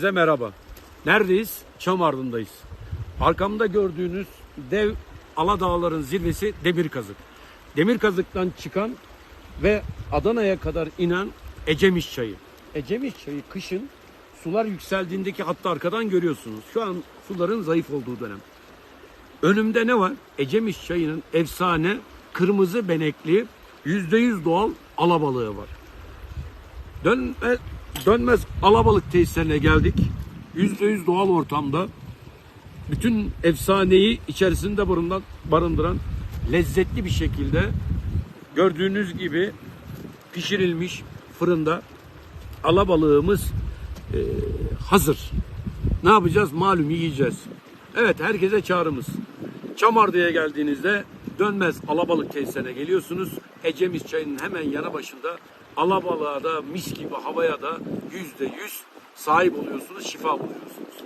Size merhaba. Neredeyiz? Çamardın'dayız. Arkamda gördüğünüz dev Aladağların zirvesi Demirkazık. Demirkazık'tan çıkan ve Adana'ya kadar inen Ecemiş Çayı. Ecemiş Çayı kışın sular yükseldiğindeki hatta arkadan görüyorsunuz. Şu an suların zayıf olduğu dönem. Önümde ne var? Ecemiş Çayı'nın efsane kırmızı benekli %100 doğal alabalığı var. Dönme, dönmez alabalık tesislerine geldik. %100 doğal ortamda bütün efsaneyi içerisinde barındıran, barındıran lezzetli bir şekilde gördüğünüz gibi pişirilmiş fırında alabalığımız e, hazır. Ne yapacağız? Malum yiyeceğiz. Evet herkese çağrımız. Çamardı'ya geldiğinizde dönmez alabalık tesisine geliyorsunuz. Ecemiz çayının hemen yanı başında alabalığa da mis gibi havaya da yüzde yüz sahip oluyorsunuz, şifa buluyorsunuz.